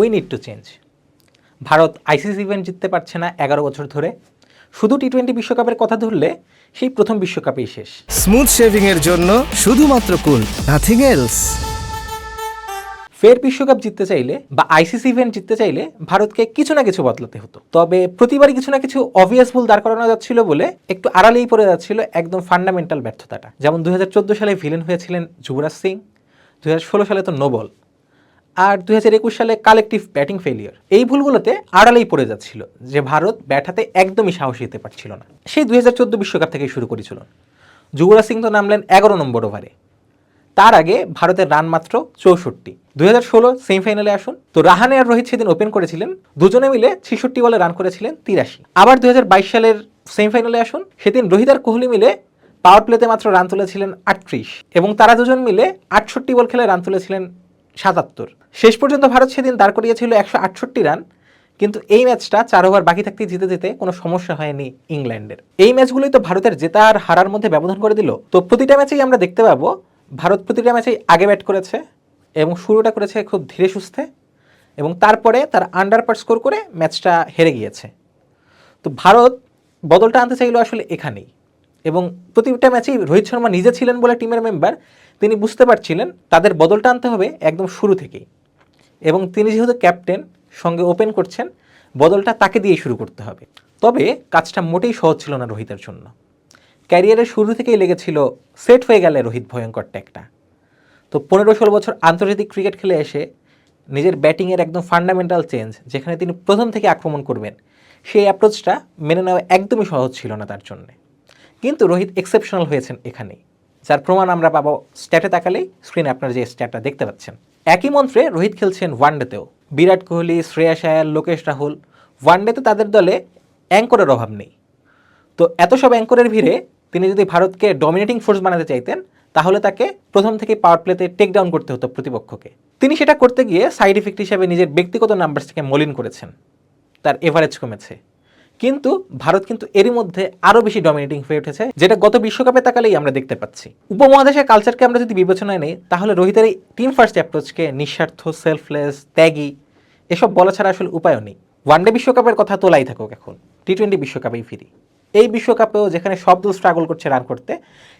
We need to change Bharat ICC event জিততে পারছে না এগারো বছর ধরে। শুধু টি টোয়েন্টি বিশ্বকাপের কথা ধরলে সেই প্রথম বিশ্বকাপেই শেষ। স্মুথ শেভিং এর জন্য শুধুমাত্র কুল নাথিং এলস ফের বিশ্বকাপ জিততে চাইলে বা আইসিসি ইভেন্ট জিততে চাইলে ভারতকে কিছু না কিছু বদলাতে হতো। তবে প্রতিবারই কিছু না কিছু অবভিয়াস ভুল দাঁড় করানো যাচ্ছিল বলে একটু আড়ালেই পড়ে যাচ্ছিল একদম ফান্ডামেন্টাল ব্যর্থতাটা। যেমন দু হাজার চোদ্দ সালে ভিলেন হয়েছিলেন যুবরাজ সিং দুই হাজার ষোলো সালে তো নোবল। আর দুই হাজার একুশ সালে কালেকটিভ ব্যাটিং ফেলিয়ার এই ভুলগুলোতে আড়ালেই পড়ে যাচ্ছিল যে ভারত ব্যাট হাতে একদমই সাহসী হতে পারছিল না। সেই দু বিশ্বকাপ থেকে শুরু করেছিল। যুবরাজ সিং তো নামলেন এগারো নম্বর ওভারে তার আগে ভারতের রান মাত্র চৌষট্টি। দুই হাজার ষোলো সেমিফাইনালে আসুন। তো রাহানে আর রোহিত সেদিন ওপেন করেছিলেন। দুজনে মিলে ছেষট্টি বলে রান করেছিলেন তিরাশি। আবার দুই হাজার বাইশ সালের সেমিফাইনালে আসুন। সেদিন রোহিত আর কোহলি মিলে পাওয়ার প্লেতে মাত্র রান তুলেছিলেন আটত্রিশ। এবং তারা দুজন মিলে আটষট্টি বল খেলে রান তুলেছিলেন সাতাত্তর। শেষ পর্যন্ত ভারত সেদিন দাঁড় করিয়েছিল একশো আটষট্টি রান, কিন্তু এই ম্যাচটা চার ওভার বাকি থাকতে জিতে যেতে কোনো সমস্যা হয়নি ইংল্যান্ডের। এই ম্যাচগুলোই তো ভারতের জেতা আর হারার মধ্যে ব্যবধান করে দিল। তো প্রতিটা ম্যাচেই আমরা দেখতে পাবো, ভারত প্রতিটা ম্যাচেই আগে ব্যাট করেছে এবং শুরুটা করেছে খুব ধীরে সুস্থে এবং তারপরে তার আন্ডার পার স্কোর করে ম্যাচটা হেরে গিয়েছে। তো ভারত বদলটা আনতে চাইলো আসলে এখানেই। এবং প্রতিটা ম্যাচেই রোহিত শর্মা নিজে ছিলেন বলে টিমের মেম্বার, তিনি বুঝতে পারছিলেন তাদের বদলটা আনতে হবে একদম শুরু থেকেই। এবং তিনি যেহেতু ক্যাপ্টেন, সঙ্গে ওপেন করছেন, বদলটা তাকে দিয়েই শুরু করতে হবে। তবে কাজটা মোটেই সহজ ছিল না রোহিতের জন্য। ক্যারিয়ারের শুরু থেকেই লেগেছিল, সেট হয়ে গেলে রোহিত ভয়ঙ্কর ট্যাগটা। তো পনেরো ষোলো বছর আন্তর্জাতিক ক্রিকেট খেলে এসে নিজের ব্যাটিংয়ের একদম ফান্ডামেন্টাল চেঞ্জ, যেখানে তিনি প্রথম থেকে আক্রমণ করবেন, সেই অ্যাপ্রোচটা মেনে নেওয়া একদমই সহজ ছিল না তার জন্যে। কিন্তু রোহিত এক্সেপশনাল হয়েছেন এখানেই। যার প্রমাণ আমরা পাবো স্ট্যাটে তাকালেই স্ক্রিনে আপনার যে স্ট্যাটটা দেখতে পাচ্ছেন। একই মন্ত্রে রোহিত খেলছেন ওয়ানডেতেও। বিরাট কোহলি, শ্রেয়াস আয়ার, লোকেশ রাহুল, ওয়ানডেতে তাদের দলে অ্যাঙ্করের অভাব নেই। তো এত সব অ্যাঙ্করের ভিড়ে তিনি যদি ভারতকে ডমিনেটিং ফোর্স বানাতে চাইতেন, তাহলে তাকে প্রথম থেকে পাওয়ার প্লেতে টেক ডাউন করতে হতো প্রতিপক্ষকে। তিনি সেটা করতে গিয়ে সাইড ইফেক্ট হিসেবে নিজের ব্যক্তিগত নাম্বার থেকে মলিন করেছেন। তার এভারেজ কমেছে। কিন্তু ভারত কিন্তু এরই মধ্যে আরও বেশি ডমিনেটিং হয়ে উঠেছে, যেটা গত বিশ্বকাপে তাকালেই আমরা দেখতে পাচ্ছি। উপমহাদেশের কালচারকে আমরা যদি বিবেচনায় নেই, তাহলে রোহিতের এই টিম ফার্স্ট অ্যাপ্রোচকে নিঃস্বার্থ সেলফলেস ত্যাগী, এসব বলা ছাড়া আসলে উপায়ও নেই। ওয়ানডে বিশ্বকাপের কথা তোলাই থাকুক এখন টি টোয়েন্টি বিশ্বকাপেই ফিরি। এই বিশ্বকাপেও যেখানে সব দল স্ট্রাগল করছে রান করতে,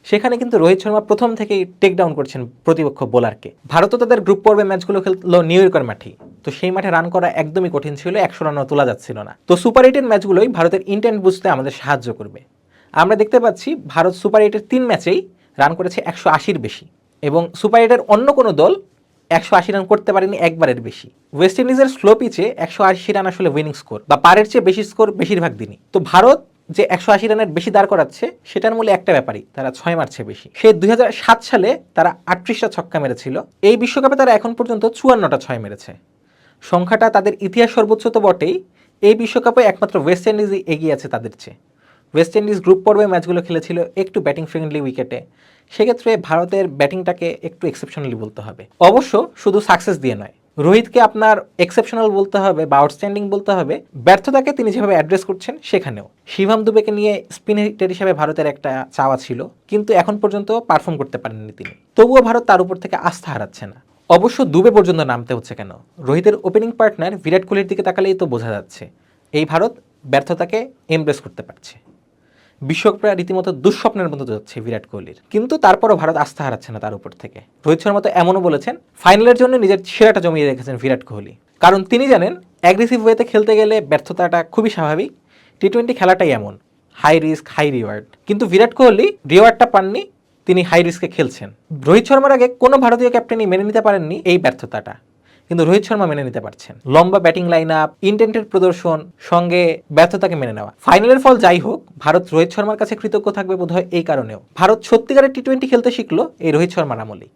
সেখানে কিন্তু রোহিত শর্মা প্রথম থেকেই টেক ডাউন করছেন প্রতিপক্ষ বোলারকে ভারতও তাদের গ্রুপ পর্বে ম্যাচগুলো খেললো নিউ ইয়র্কের মাঠেই। তো সেই মাঠে রান করা একদমই কঠিন ছিল, একশো রানও তোলা যাচ্ছিল না। তো সুপার এইটের ম্যাচগুলোই ভারতের ইন্টেন্ট বুঝতে আমাদের সাহায্য করবে। আমরা দেখতে পাচ্ছি ভারত সুপার এইটের তিন ম্যাচেই রান করেছে একশো আশির বেশি এবং সুপার এইটের অন্য কোনো দল একশো আশি রান করতে পারেনি একবারের বেশি। ওয়েস্ট ইন্ডিজের স্লো পিচে একশো আশি রান আসলে উইনিং স্কোর বা পারের চেয়ে বেশি স্কোর বেশিরভাগ দিনই। তো ভারত যে একশো আশি রানের বেশি দাঁড় করাচ্ছে, সেটার মূলে একটা ব্যাপারই, তারা ছয় মারছে বেশি। সে দুই হাজার সাত সালে তারা আটত্রিশটা ছক্কা মেরেছিল। এই বিশ্বকাপে তারা এখন পর্যন্ত চুয়ান্নটা ছয় মেরেছে। সংখ্যাটা তাদের ইতিহাস সর্বোচ্চ তো বটেই। এই বিশ্বকাপে একমাত্র ওয়েস্ট ইন্ডিজই এগিয়ে আছে তাদের চেয়ে। ওয়েস্ট ইন্ডিজ গ্রুপ পর্বে ম্যাচগুলো খেলেছিল একটু ব্যাটিং ফ্রেন্ডলি উইকেটে সেক্ষেত্রে ভারতের ব্যাটিংটাকে একটু এক্সেপশনালি বলতে হবে। অবশ্য শুধু সাকসেস দিয়ে নয়, রোহিতকে আপনার এক্সেপশনাল বলতে হবে বা আউটস্ট্যান্ডিং বলতে হবে। ব্যর্থতাকে তিনি যেভাবে অ্যাড্রেস করছেন সেখানেও। শিভাম দুবেকে নিয়ে স্পিন হিটার হিসেবে ভারতের একটা চাওয়া ছিল, কিন্তু এখন পর্যন্ত পারফর্ম করতে পারেননি তিনি। তবুও ভারত তার উপর থেকে আস্থা হারাচ্ছে না। অবশ্য দুবে পর্যন্ত নামতে হচ্ছে কেন? রোহিতের ওপেনিং পার্টনার বিরাট কোহলির দিকে তাকালেই তো বোঝা যাচ্ছে, এই ভারত ব্যর্থতাকে এমব্রেস করতে পারছে। বিশ্বকাপটা রীতিমতো দুঃস্বপ্নের মতো যাচ্ছে বিরাট কোহলির। কিন্তু তারপরও ভারত আস্থা হারাচ্ছে না তার উপর থেকে। রোহিত শর্মা তো এমনও বলেছেন ফাইনালের জন্য নিজের সেরাটা জমিয়ে রেখেছেন বিরাট কোহলি। কারণ তিনি জানেন অ্যাগ্রেসিভ ওয়েতে খেলতে গেলে ব্যর্থতাটা খুবই স্বাভাবিক। টি টোয়েন্টি খেলাটাই এমন হাই রিস্ক হাই রিওয়ার্ড কিন্তু বিরাট কোহলি রিওয়ার্ডটা পাননি তিনি হাই রিস্কে খেলছেন। রোহিত শর্মার আগে কোনো ভারতীয় ক্যাপ্টেনই মেনে নিতে পারেননি এই ব্যর্থতাটা। কিন্তু রোহিত শর্মা মেনে নিতে পারছেন। লম্বা ব্যাটিং লাইন আপ ইন্টেন্টেড প্রদর্শন, সঙ্গে ব্যর্থতাকে মেনে নেওয়া। ফাইনালের ফল যাই হোক, ভারত রোহিত শর্মার কাছে কৃতজ্ঞ থাকবে বোধহয় এই কারণেও। ভারত সত্যিকারের টি টোয়েন্টি খেলতে শিখলো এই রোহিত শর্মার আমলেই।